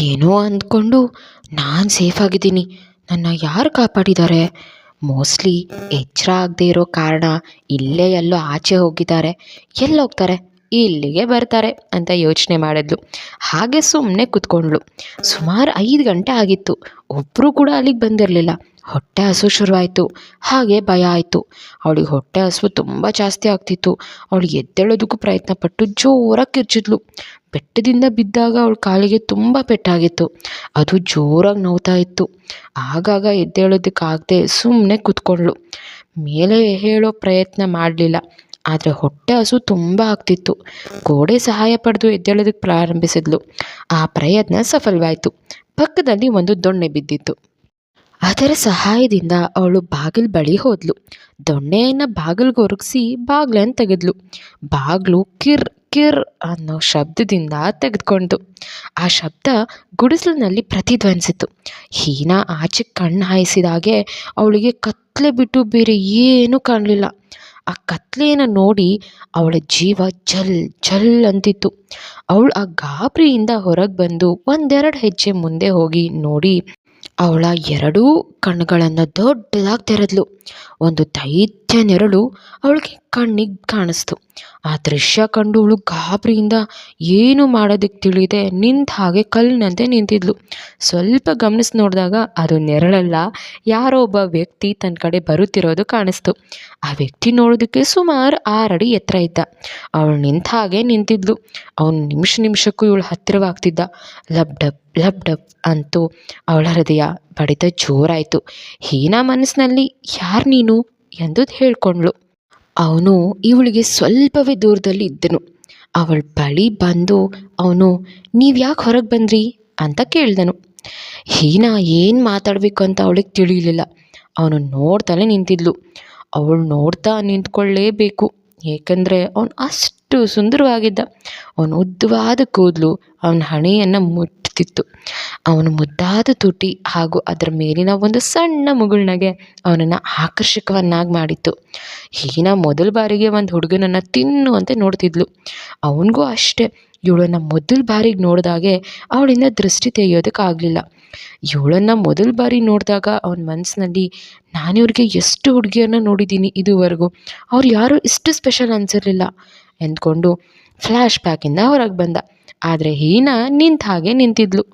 ಏನೋ ಅಂದ್ಕೊಂಡು ನಾನು ಸೇಫಾಗಿದ್ದೀನಿ ನನ್ನ ಯಾರು ಕಾಪಾಡಿದ್ದಾರೆ? ಮೋಸ್ಟ್ಲಿ ಎಚ್ಚರ ಆಗದೆ ಇರೋ ಕಾರಣ ಇಲ್ಲೇ ಎಲ್ಲೋ ಆಚೆ ಹೋಗಿದ್ದಾರೆ. ಎಲ್ಲಿ ಹೋಗ್ತಾರೆ? ಇಲ್ಲಿಗೆ ಬರ್ತಾರೆ ಅಂತ ಯೋಚನೆ ಮಾಡಿದ್ಲು. ಹಾಗೆ ಸುಮ್ಮನೆ ಕೂತ್ಕೊಂಡ್ಳು. ಸುಮಾರು ಐದು ಗಂಟೆ ಆಗಿತ್ತು. ಒಬ್ಬರು ಕೂಡ ಅಲ್ಲಿಗೆ ಬಂದಿರಲಿಲ್ಲ. ಹೊಟ್ಟೆ ಹಸು ಶುರುವಾಯಿತು. ಹಾಗೆ ಭಯ ಆಯಿತು. ಅವಳಿಗೆ ಹೊಟ್ಟೆ ಹಸು ತುಂಬ ಜಾಸ್ತಿ ಆಗ್ತಿತ್ತು. ಅವಳು ಎದ್ದೇಳೋದಕ್ಕೂ ಪ್ರಯತ್ನ ಪಟ್ಟು ಜೋರಾಗಿ ಕಿರ್ಚಿದ್ಲು. ಬೆಟ್ಟದಿಂದ ಬಿದ್ದಾಗ ಅವಳ ಕಾಲಿಗೆ ತುಂಬ ಪೆಟ್ಟಾಗಿತ್ತು. ಅದು ಜೋರಾಗಿ ನೋವ್ತಾ ಇತ್ತು. ಆಗಾಗ ಎದ್ದೇಳೋದಕ್ಕಾಗದೆ ಸುಮ್ಮನೆ ಕೂತ್ಕೊಂಡ್ಳು. ಮೇಲೆ ಹೇಳೋ ಪ್ರಯತ್ನ ಮಾಡಲಿಲ್ಲ. ಆದರೆ ಹೊಟ್ಟೆ ಹಸು ತುಂಬ ಆಗ್ತಿತ್ತು. ಗೋಡೆ ಸಹಾಯ ಪಡೆದು ಎದ್ದೇಳೋದಕ್ಕೆ ಪ್ರಾರಂಭಿಸಿದ್ಲು. ಆ ಪ್ರಯತ್ನ ಸಫಲವಾಯಿತು. ಪಕ್ಕದಲ್ಲಿ ಒಂದು ದೊಣ್ಣೆ ಬಿದ್ದಿತ್ತು. ಅದರ ಸಹಾಯದಿಂದ ಅವಳು ಬಾಗಿಲು ಬಳಿ ಹೋದ್ಲು. ದೊಣ್ಣೆಯನ್ನು ಬಾಗಿಲಿಗೆ ಒರಗಿಸಿ ಬಾಗಿಲನ್ನು ತೆಗೆದ್ಲು. ಬಾಗಿಲು ಕಿರ್ ಕಿರ್ ಅನ್ನೋ ಶಬ್ದದಿಂದ ತೆಗೆದುಕೊಂಡು ಆ ಶಬ್ದ ಗುಡಿಸಲಿನಲ್ಲಿ ಪ್ರತಿಧ್ವನಿಸಿತು. ಹೀನಾ ಆಚೆ ಕಣ್ಣು ಹಾಯಿಸಿದಾಗೆ ಅವಳಿಗೆ ಕತ್ತಲೆ ಬಿಟ್ಟು ಬೇರೆ ಏನೂ ಕಾಣಲಿಲ್ಲ. ಆ ಕತ್ಲೆಯನ್ನು ನೋಡಿ ಅವಳ ಜೀವ ಜಲ್ ಜಲ್ ಅಂತಿತ್ತು. ಅವಳು ಆ ಗಾಬರಿಯಿಂದ ಹೊರಗೆ ಬಂದು ಒಂದೆರಡು ಹೆಜ್ಜೆ ಮುಂದೆ ಹೋಗಿ ನೋಡಿ ಅವಳ ಎರಡೂ ಕಣ್ಣುಗಳನ್ನು ದೊಡ್ಡದಾಗಿ ತೆರೆದ್ಲು ಒಂದು ದೈತ್ಯ ನೆರಳು ಅವಳಿಗೆ ಕಣ್ಣಿಗೆ ಕಾಣಿಸ್ತು. ಆ ದೃಶ್ಯ ಕಂಡು ಅವಳು ಗಾಬರಿಯಿಂದ ಏನು ಮಾಡೋದಕ್ಕೆ ತಿಳಿದೆ, ನಿಂತ ಹಾಗೆ ಕಲ್ಲಿನಂತೆ ನಿಂತಿದ್ಲು. ಸ್ವಲ್ಪ ಗಮನಿಸಿ ನೋಡಿದಾಗ ಅದು ನೆರಳಲ್ಲ, ಯಾರೋ ಒಬ್ಬ ವ್ಯಕ್ತಿ ತನ್ನ ಕಡೆ ಬರುತ್ತಿರೋದು ಕಾಣಿಸ್ತು. ಆ ವ್ಯಕ್ತಿ ನೋಡೋದಕ್ಕೆ ಸುಮಾರು ಆರಡಿ ಎತ್ತರ ಇದ್ದ. ಅವಳು ನಿಂತ ಹಾಗೆ ನಿಂತಿದ್ಲು. ಅವನು ನಿಮಿಷ ನಿಮಿಷಕ್ಕೂ ಇವಳು ಹತ್ತಿರವಾಗ್ತಿದ್ದ. ಲಬ್ ಡಬ್ ಲಬ್ ಡಬ್ ಅಂತೂ ಅವಳ ಹೃದಯ ಬಡಿತ ಜೋರಾಯಿತು. ಹೀನಾ ಮನಸ್ಸಿನಲ್ಲಿ ಯಾರು ನೀನು ಎಂದು ಹೇಳ್ಕೊಂಡ್ಳು. ಅವನು ಇವಳಿಗೆ ಸ್ವಲ್ಪವೇ ದೂರದಲ್ಲಿ ಇದ್ದನು. ಅವಳ ಬಳಿ ಬಂದು ಅವನು, ನೀವು ಯಾಕೆ ಹೊರಗೆ ಬಂದ್ರಿ? ಅಂತ ಕೇಳಿದನು. ಹೀನಾ ಏನು ಮಾತಾಡಬೇಕು ಅಂತ ಅವಳಿಗೆ ತಿಳಿಯಲಿಲ್ಲ ಅವನು ನೋಡ್ತಲೇ ನಿಂತಿದ್ಲು. ಅವಳು ನೋಡ್ತಾ ನಿಂತ್ಕೊಳ್ಳೇಬೇಕು. ಏಕೆಂದರೆ ಅವನು ಅಷ್ಟು ಸುಂದರವಾಗಿದ್ದ. ಅವನು ಉದ್ದವಾದ ಕೂದಲು. ಅವನ ಹಣೆಯನ್ನು ಮುಟ್ತಿತ್ತು. ಅವನ ಮುದ್ದಾದ ತುಟಿ ಹಾಗೂ ಅದರ ಮೇಲಿನ ಒಂದು ಸಣ್ಣ ಮುಗುಳ್ನಗೆ ಅವನನ್ನು ಆಕರ್ಷಕವನ್ನಾಗಿ ಮಾಡಿತ್ತು. ಹೀನ ಮೊದಲ ಬಾರಿಗೆ ಒಂದು ಹುಡುಗನನ್ನು ತಿನ್ನುವಂತೆ ನೋಡ್ತಿದ್ಲು. ಅವನಿಗೂ ಅಷ್ಟೇ. ಇವಳನ್ನು ಮೊದಲ ಬಾರಿಗೆ ನೋಡಿದಾಗೆ ಅವಳಿಂದ ದೃಷ್ಟಿ ತೆಗೆಯೋದಕ್ಕಾಗಲಿಲ್ಲ ಇವಳನ್ನು ಮೊದಲ ಬಾರಿ ನೋಡಿದಾಗ ಅವನ ಮನಸ್ಸಿನಲ್ಲಿ ನಾನು ಇವ್ರಿಗೆ ಎಷ್ಟು ಹುಡುಗಿಯನ್ನು ನೋಡಿದ್ದೀನಿ ಇದುವರೆಗೂ, ಅವ್ರು ಯಾರೂ ಇಷ್ಟು ಸ್ಪೆಷಲ್ ಅನಿಸಿರಲಿಲ್ಲ ಎಂದ್ಕೊಂಡು ಫ್ಲ್ಯಾಶ್ ಬ್ಯಾಕಿಂದ ಹೊರಗೆ ಬಂದ. ಆದರೆ ಹೀನ ನಿಂತ ಹಾಗೆ ನಿಂತಿದ್ಲು.